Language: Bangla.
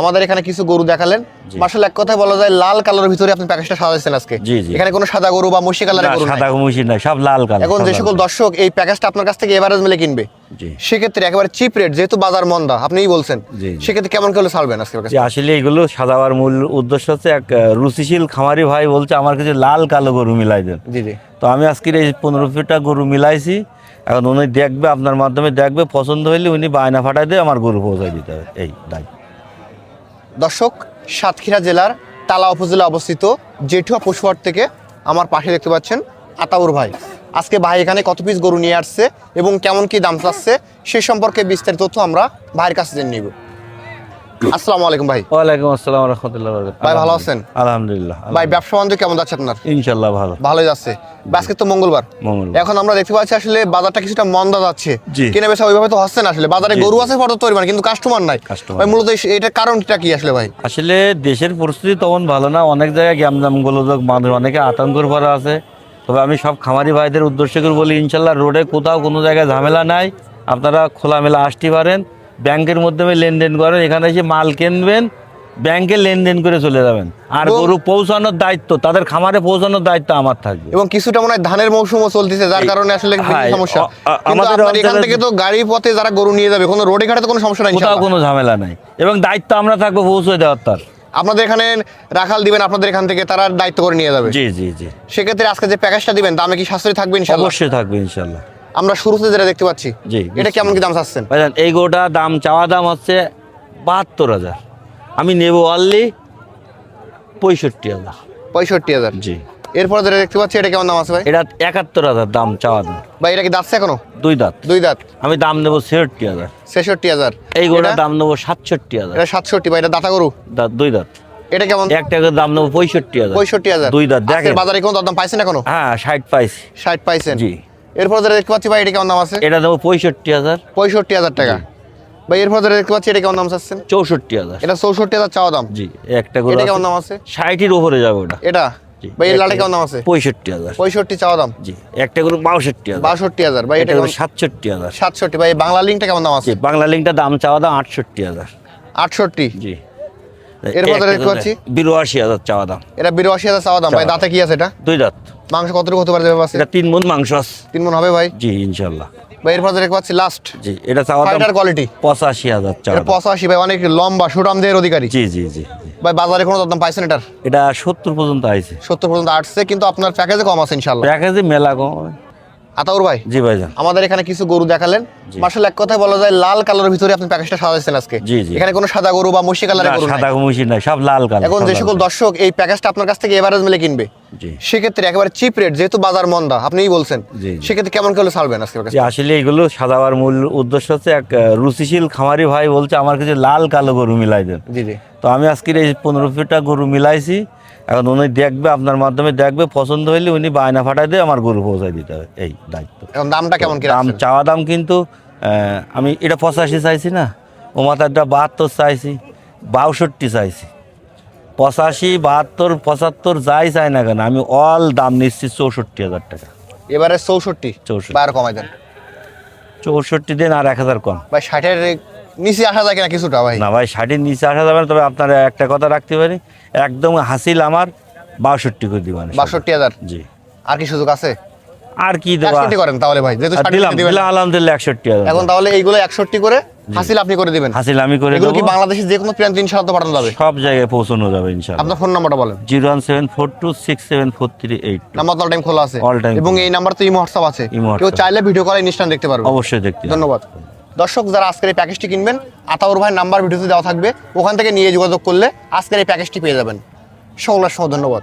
আমাদের এখানে কিছু গরু দেখালেন। মার্শাল এক কথায় বলা যায় লাল কালারের ভিতরে আপনি প্যাকেজটা সাজাইছেন আজকে। এখানে কোনো সাদা গরু বা মসি কালারের গরু সাদা মুশি নাই সব লাল কালার এখন যে সকল দর্শক এই প্যাকেজটা আপনার কাছ থেকে এভারেজ মিলে কিনবে। সেক্ষেত্রে একেবারে চিপ রেট যেহেতু বাজার মন্দা আপনিই বলছেন। সেক্ষেত্রে কেমন করে ছাড়বেন আজকে আসলে এগুলো সাদাবার মূল উদ্দেশ্য হচ্ছে এক রুচিশীল খামারি ভাই বলছে আমার কিছু লাল কালো গরু মিলাই দেন। তো আমি আজকের এই পনেরো ফিটটা গরু মিলাইছি। এখন উনি দেখবে আপনার মাধ্যমে দেখবে পছন্দ হইলে উনি বায়না ফাটাই দিয়ে আমার গরু পৌঁছাই দিতে হবে। এই দায়িত্ব। দর্শক, সাতক্ষীরা জেলার তালা উপজেলা অবস্থিত জেঠুয়া পশুহাট থেকে আমার পাশে দেখতে পাচ্ছেন আতাউর ভাই। আজকে ভাই এখানে কত পিস গরু নিয়ে আসছে এবং কেমন কি দাম চাচ্ছে সে সম্পর্কে বিস্তারিত তথ্য আমরা ভাইয়ের কাছে নিব। আসসালামু আলাইকুম ভাই। ওয়ালাইকুম আসসালাম রহমতুল্লাহ ভাই, ভালো আছেন? আলহামদুলিল্লাহ ভাই ব্যবসা বাণিজ্য কেমন যাচ্ছে আপনার? ইনশাল্লাহ ভালো। ভালোই যাচ্ছে। আজকে তো মঙ্গলবার। এখন আমরা দেখতে পাচ্ছি আসলে বাজারটা কিছুটা মন্দা যাচ্ছে। জি। কেনা বেচা ওইভাবে তো হচ্ছে না আসলে। বাজারে গরু। আছে পর্যাপ্ত পরিমাণ কিন্তু কাস্টমার নাই। ভাই মূলত এটার কারণটা কি আসলে ভাই? আসলে দেশের পরিস্থিতি তখন ভালো না। অনেক জায়গায় গ্যামজাম গোলযোগ মানুষ অনেকে আতঙ্কর পরে আছে। তবে আমি সব খামারি ভাইদের উদ্দেশ্য করে বলি ইনশাল্লাহ রোডে কোথাও কোনো জায়গায় ঝামেলা নাই। আপনারা খোলামেলা আসতে পারেন। ব্যাংকের মাধ্যমে লেনদেন করেন এখানে এসে মাল কিনবেন ব্যাংকে লেনদেন করে চলে যাবেন। আর গরু পৌঁছানোর দায়িত্ব তাদের খামারে পৌঁছানোর দায়িত্ব আমার থাকবে। এবং কিছুটা মনে হয় ধানের মৌসুমও চলতেছে যার কারণে আসলে হ্যাঁ, সমস্যা। আমাদের এখান থেকে তো গাড়ি পথে যারা গরু নিয়ে যাবে কোনো রোডে ঘাটে তো কোনো সমস্যা নাই কোথাও কোনো ঝামেলা নাই। এবং দায়িত্ব আমরা থাকব পৌঁছে দেওয়ার তার। আপনাদের এখানে রাখাল দিবেন আপনাদের এখান থেকে তারা দায়িত্ব করে নিয়ে যাবে। জি জি জি। সেক্ষেত্রে আজকে যে প্যাকেজটা দিবেন দামে কি সাশ্রয় থাকবে ইনশাআল্লাহ? অবশ্যই থাকবে ইনশাল্লাহ আমরা শুরুতে যেটা দেখতে পাচ্ছি জি, এটা কেমন কি দাম চাচ্ছেন? ভাইজান এই গোটা দাম চাওয়া দাম হচ্ছে বাহাত্তর হাজার। আমি নেব অনলি পঁয়ষট্টি হাজার। পঁয়ষট্টি হাজার। জি। এরপর যেটা দেখতে পাচ্ছি এটা কেমন দাম আছে ভাই? এটা একাত্তর হাজার দাম চাওয়া দাম। ভাই এটা কি দাঁতছে এখনও? দুই দাঁত। দুই দাঁত। আমি দাম নেব ছেষট্টি হাজার। ছেষট্টি হাজার। এই গোটা দাম নেব সাতষট্টি হাজার। এটা সাতষট্টি ভাই এটা দাতা গরু? দাঁত দুই দাঁত। এটা কেমন? একটা করে দাম নেব পঁয়ষট্টি হাজার। পঁয়ষট্টি হাজার। দুই দাঁত দেখেন। বাজারে কোনো দাম পাইছেন এখনও? হ্যাঁ ষাট পাইছি। ষাট পাইছেন। জি। এরপর যেটা দেখতে পাচ্ছি ভাই এটা কেমন দাম আছে? এটা নেব পঁয়ষট্টি হাজার। পঁয়ষট্টি হাজার টাকা। ভাই এরপর যেটা দেখতে পাচ্ছি এটা কেমন দাম চাচ্ছেন? চৌষট্টি হাজার। এটা চৌষট্টি হাজার চাওয়া দাম। জি একটা করে এটা কেমন দাম আছে? ষাটের উপরে যাবে ওটা। এটা? জি ভাই এর লাটে কেমন দাম আছে? পঁয়ষট্টি হাজার। পঁয়ষট্টি চাওয়া দাম। জি একটা করে বাষট্টি হাজার। বাষট্টি হাজার। ভাই এটা এটা সাতষট্টি হাজার। সাতষট্টি। ভাই বাংলা লিঙ্কটা কেমন দাম আছে? বাংলা লিঙ্কটা দাম চাওয়া দাম আটষট্টি হাজার। আটষট্টি? জি। এর মধ্যে একটা দেখতে বিরাশি হাজার চাওয়া দাম। এটা বিরাশি হাজার চাওয়া দাম ভাই দাঁতে কি আছে এটা? দুই দাঁত। মাংস কতটুকু হতে পারে এটা তিন মন মাংস আছে। তিন মন হবে ভাই? জি ইনশাল্লাহ ভাই এরপর যেটা দেখতে লাস্ট জি এটা চাওয়া দাম কোয়ালিটি পঁচাশি হাজার চাওয়া পঁচাশি ভাই অনেক লম্বা সুরাম দেহের অধিকারী। জি জি জি জি। ভাই বাজারে কোনো দাম পাইছেন এটার? এটা সত্তর পর্যন্ত আইছে। সত্তর পর্যন্ত আসছে কিন্তু আপনার প্যাকেজে কম আছে ইনশাল্লাহ প্যাকেজে মেলা কম আতাউর ভাই জি ভাইজান আমাদের এখানে কিছু গরু দেখালেন জি। মার্শাল এক কথায় বলা যায় লাল কালারের ভিতরে আপনি প্যাকেজটা সাজাইছেন আজকে জি, জি। এখানে কোনো সাদা গরু বা মসি কালারের গরু। সাদা মুশি নাই সব লাল কালার এখন যে সকল দর্শক এই প্যাকেজটা আপনার কাছ থেকে এভারেজ মিলে কিনবে। জি সেক্ষেত্রে একেবারে চিপ রেট যেহেতু বাজার মন্দা আপনিই বলছেন জি, জি। সেক্ষেত্রে কেমন করে ছাড়বেন আজকে যে আসলে এগুলো সাদাবার মূল উদ্দেশ্য হচ্ছে এক রুচিশীল খামারি ভাই বলছে আমার কিছু লাল কালো গরু মিলাই দেন জি জি তো আমি আজকের এই পনেরো ফিটটা গরু মিলাইছি। এখন উনি দেখবে আপনার মাধ্যমে দেখবে পছন্দ হইলে উনি বায়না ফাটাই দিয়ে আমার গরু পৌঁছাই দিতে হবে এই দায়িত্ব। এখন দামটা কেমন কি দাম চাওয়া দাম কিন্তু আমি এটা পঁচাশি চাইছি না ও মাথাটা বাহাত্তর চাইছি বাষট্টি চাইছি। পঁচাশি বাহাত্তর পঁচাত্তর যাই চাই না কেন আমি অল দাম নিচ্ছি চৌষট্টি হাজার টাকা। এবারে চৌষট্টি চৌষট্টি। বাইরে কমাই দেন। চৌষট্টি দিন আর এক হাজার কম। ভাই ষাটের নিচে আসা যায় কিনা কিছুটা ভাই? না ভাই ষাটের নিচে আসা যাবে না তবে আপনার একটা কথা রাখতে পারি। একদম হাসিল আমার বাষট্টি করে দিবেন বাষট্টি হাজার? জি। আর কি সুযোগ আছে? আর কি দেবা একষট্টি করেন তাহলে ভাই যেহেতু আর 60 দিলাম আলহামদুলিল্লাহ একষট্টি হাজার। এখন তাহলে এইগুলো একষট্টি করে হাসিল আপনি করে দিবেন। হাসিল আমি করে এগুলো কি দেবো। বাংলাদেশের যে কোনো প্রান্তে ইনশাআল্লাহ পাঠানো যাবে? সব জায়গায় পৌঁছানো যাবে ইনশাআল্লাহ। আপনার ফোন নাম্বারটা বলেন। Zero one seven four two six seven four three eight number all time খোলা আছে। All time এবং এই নাম্বার তো ইমো হোয়াটসঅ্যাপ আছে। কেউ চাইলে ভিডিও কলে ইনস্ট্যান্ট দেখতে পারবে অবশ্যই দেখতে ধন্যবাদ। দর্শক, যারা আজকের এই প্যাকেজটি কিনবেন, আতাউর ভাইয়ের নাম্বার ভিডিওতে দেওয়া থাকবে। ওখান থেকে নিয়ে যোগাযোগ করলে আজকের এই প্যাকেজটি পেয়ে যাবেন। সকলের সহ ধন্যবাদ।